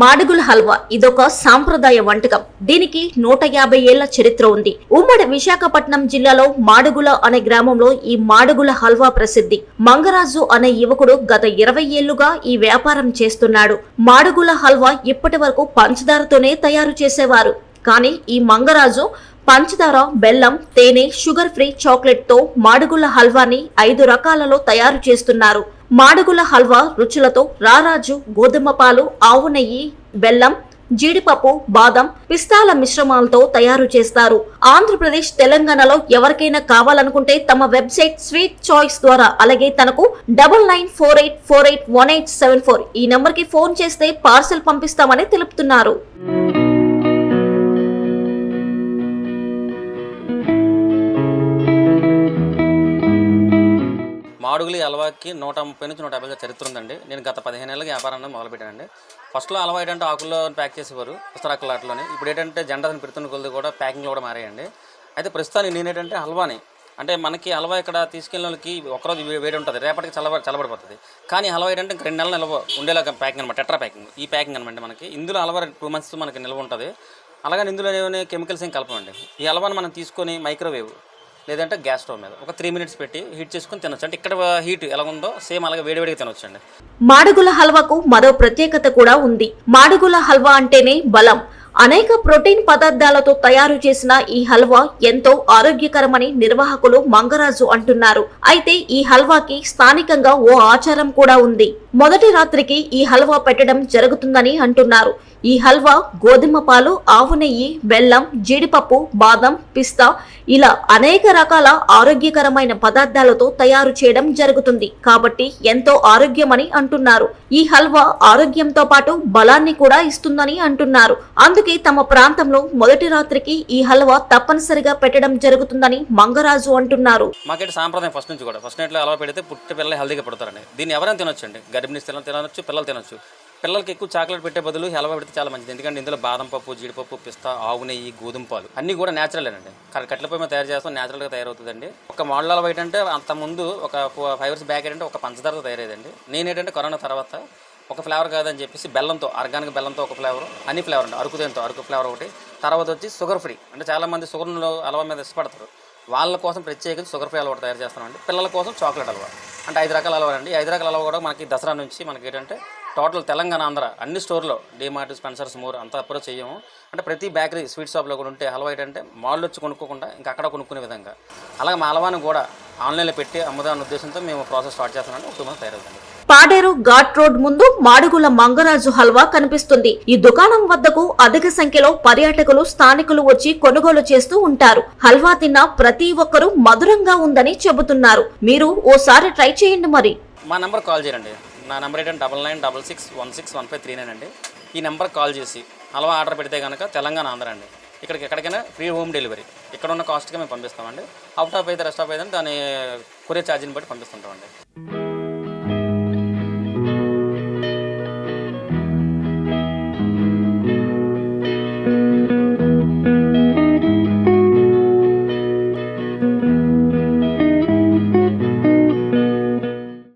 మాడుగుల హల్వా ఇదొక సాంప్రదాయ వంటకం. దీనికి నూట యాభై ఏళ్ళ చరిత్ర ఉంది. ఉమ్మడి విశాఖపట్నం జిల్లాలో మాడుగుల అనే గ్రామంలో ఈ మాడుగుల హల్వా ప్రసిద్ధి. మంగరాజు అనే యువకుడు గత ఇరవై ఏళ్ళుగా ఈ వ్యాపారం చేస్తున్నాడు. మాడుగుల హల్వా ఇప్పటి వరకు పంచదారతోనే తయారు చేసేవారు. కానీ ఈ మంగరాజు పంచదార బెల్లం తేనె షుగర్ ఫ్రీ చాక్లెట్తో మాడుగుల హల్వాని ఐదు రకాలలో తయారు చేస్తున్నారు. మాడుగుల హల్వా రుచులతో రారాజు గోధుమ పాలు ఆవు నెయ్యి బెల్లం జీడిపప్పు బాదం పిస్తాల మిశ్రమాలతో తయారు చేస్తారు. ఆంధ్రప్రదేశ్ తెలంగాణలో ఎవరికైనా కావాలనుకుంటే తమ వెబ్సైట్ స్వీట్ చాయిస్ ద్వారా అలాగే తనకు double nine four eight four eight one eight seven four ఈ నెంబర్కి ఫోన్ చేస్తే పార్సెల్ పంపిస్తామని తెలుపుతున్నారు. మాడుగులి హల్వాకి నూట ముప్పై నుంచి నూట యాభై చరిత్ర ఉందండి. నేను గత పదిహేను ఏళ్ళకి వ్యాపారాన్ని మొదలుపెట్టానండి. ఫస్ట్లో హల్వా ఏంటంటే ఆకుల్లో ప్యాక్ చేసేవారు పుస్తరాకుల ఆటలోని. ఇప్పుడు ఏంటంటే జెండాని పెడుతున్న కొద్ది కూడా ప్యాకింగ్లో కూడా మారాయండి. అయితే ప్రస్తుతానికి నేను ఏంటంటే హల్వాని. అంటే మనకి హల్వా ఇక్కడ తీసుకెళ్ళిన వాళ్ళకి ఒకరోజు వేడి ఉంటుంది. రేపటికి చల్ల చల్లబడిపోతుంది. కానీ హల్వా ఏంటంటే ఇంకా రెండు నెలలు నిల్వ ఉండేలాగా ప్యాకింగ్ అనమాట టెట్రా ప్యాకింగ్. ఈ ప్యాకింగ్ అనమాట మనకి. ఇందులో హల్వా టూ మంత్స్ మనకి నిల్వ ఉంటుంది. అలాగే ఇందులో ఏమైనా కెమికల్స్ ఏం కలపండి ఈ హల్వాని మనం తీసుకొని మైక్రోవేవ్ లేదంటే గ్యాస్ స్టవ్ మీద ఒక త్రీ మినిట్స్ పెట్టి హీట్ చేసుకుని తినొచ్చు. అంటే ఇక్కడ హీట్ ఎలా ఉందో సేమ్ అలాగే వేడివేడిగా తినొచ్చు అండి మాడుగుల హల్వాకు మరో ప్రత్యేకత కూడా ఉంది. మాడుగుల హల్వా అంటేనే బలం. అనేక ప్రోటీన్ పదార్థాలతో తయారు చేసిన ఈ హల్వా ఎంతో ఆరోగ్యకరమని నిర్వాహకులు మంగరాజు అంటున్నారు. అయితే ఈ హల్వాకి స్థానికంగా ఓ ఆచారం కూడా ఉంది. మొదటి రాత్రికి ఈ హల్వా పెట్టడం జరుగుతుందని అంటున్నారు. ఈ హల్వా గోధుమ పాలు ఆవు నెయ్యి బెల్లం జీడిపప్పు బాదం పిస్తా ఇలా అనేక రకాల ఆరోగ్యకరమైన పదార్థాలతో తయారు చేయడం జరుగుతుంది. కాబట్టి ఎంతో ఆరోగ్యమని అంటున్నారు. ఈ హల్వా ఆరోగ్యంతో పాటు బలాన్ని కూడా ఇస్తుందని అంటున్నారు. అందుకే తమ ప్రాంతంలో మొదటి రాత్రికి ఈ హల్వా తప్పనిసరిగా పెట్టడం జరుగుతుందని మంగరాజు అంటున్నారు. మాకైతే సాంప్రదాయం ఫస్ట్ నుంచి కూడా. ఫస్ట్ నైట్లో అలవా పెడితే పుట్టి పిల్లలు హెల్దీగా పడతారండి. దీన్ని ఎవరైనా తినొచ్చు అండి గర్భిణీ స్త్రీలు తినొచ్చు పిల్లలు తినొచ్చు. పిల్లలకి ఎక్కువ చాక్లెట్ పెట్టే బదులు హెలవా పెడితే చాలా మంచిది. ఎందుకంటే ఇందులో బాదం పప్పు జీడిపప్పు పిస్తా ఆవు నెయ్యి గోధుమ పాలు అన్నీ కూడా న్యాచురల్ అండి కట్ల పొయ్యి తయారు చేస్తాం న్యాచురల్గా తయారవుతుందండి. ఒక మోడల్ హల్వా ఏంటంటే అంత ముందు ఒక ఫైవ్ ఇయర్స్ బ్యాక్ ఏంటంటే ఒక పంచదారతో తయారయ్యేదండి. నేనేంటంటే కరోనా తర్వాత ఒక ఫ్లేవర్ కాదని చెప్పేసి బెల్లంతో ఆర్గానిక్ బెల్లంతో ఒక ఫ్లేవర్ అన్ని ఫ్లేవర్ అండి అరకు దేంతో అరకు ఫ్లేవర్ ఒకటి. తర్వాత వచ్చి షుగర్ ఫ్రీ. అంటే చాలామంది షుగర్లో అలవా మీద ఇష్టపడతారు. వాళ్ళ కోసం ప్రత్యేకించి షుగర్ ఫ్రీ అలవాటు తయారు చేస్తామండి పిల్లల కోసం చాక్లెట్ అలవా. అంటే ఐదు రకాల అలవా అండి. ఐదు రకాల అలవా కూడా మనకి దసరా నుంచి మనకి ఏంటంటే టోటల్ తెలంగాణ ఆంధ్ర అన్ని స్టోర్లో డీమార్ట్ స్పెన్సర్స్ మోర్ అంతా అప్రోచ్ చేయము. అంటే ప్రతి బేకరీ స్వీట్ షాప్లో కూడా ఉంటే హల్వా ఏంటంటే మాల్ వచ్చి కొనుక్కోకుండా ఇంకా అక్కడ కొనుక్కునే విధంగా. అలాగే మా హల్వాని కూడా ఆన్లైన్లో పెట్టి అమ్ముదామన్న ఉద్దేశంతో మేము ప్రాసెస్ స్టార్ట్ చేస్తామని ఒక టూ తయారవుతుంది. పాడేరు ఘాట్ రోడ్ ముందు మాడుగుల మంగరాజు హల్వా కనిపిస్తుంది. ఈ దుకాణం వద్దకు అధిక సంఖ్యలో పర్యాటకులు స్థానికులు వచ్చి కొనుగోలు చేస్తూ ఉంటారు. హల్వా తిన్న ప్రతి ఒక్కరూ మధురంగా ఉందని చెబుతున్నారు. మీరు ఓసారి ట్రై చేయండి మరి. మా నెంబర్ కాల్ చేయండి. నా నంబర్ ఏంటంటే double nine double six one six one five three nine అండి. ఈ నెంబర్ కాల్ చేసి హల్వా ఆర్డర్ పెడితే కనుక తెలంగాణ ఆంధ్ర అండి ఇక్కడికి ఎక్కడికైనా ఫ్రీ హోమ్ డెలివరీ. ఇక్కడ ఉన్న కాస్ట్గా మేము పంపిస్తామండి. అవుట్ ఆఫ్ అయితే రెస్ట్ ఆఫ్ అయితే దాని కొరియర్ ఛార్జీని బట్టి పంపిస్తుంటామండి.